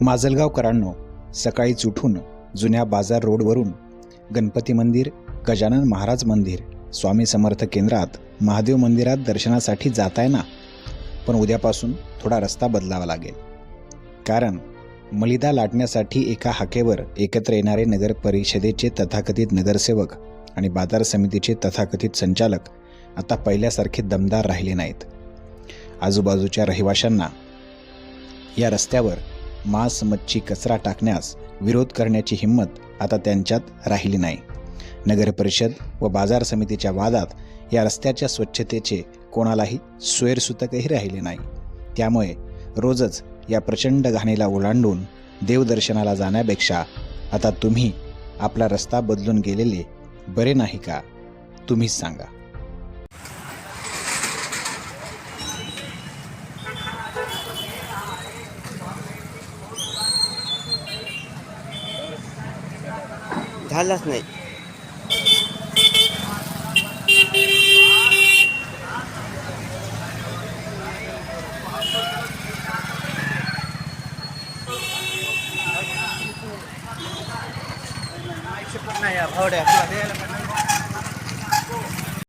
माजलगावकरांनो सकाळीच उठून जुन्या बाजार रोडवरून गणपती मंदिर गजानन महाराज मंदिर स्वामी समर्थ केंद्रात महादेव मंदिरात दर्शनासाठी जाताय ना? पण उद्यापासून थोडा रस्ता बदलावा लागेल. कारण मलिदा लाटण्यासाठी एका हाकेवर एकत्र येणारे नगर परिषदेचे तथाकथित नगरसेवक आणि बाजार समितीचे तथाकथित संचालक आता पहिल्यासारखे दमदार राहिले नाहीत. आजूबाजूच्या रहिवाशांना या रस्त्यावर मांस मच्छी कचरा टाकण्यास विरोध करण्याची हिंमत आता त्यांच्यात राहिली नाही. नगर परिषद व बाजार समितीच्या वादात या रस्त्याच्या स्वच्छतेचे कोणालाही स्वैरसुतकही राहिले नाही. त्यामुळे रोजच या प्रचंड घाणीला ओलांडून देवदर्शनाला जाण्यापेक्षा आता तुम्ही आपला रस्ता बदलून गेलेले बरे नाही का? तुम्हीच सांगा. झालाच नाही. नाही भावड्या.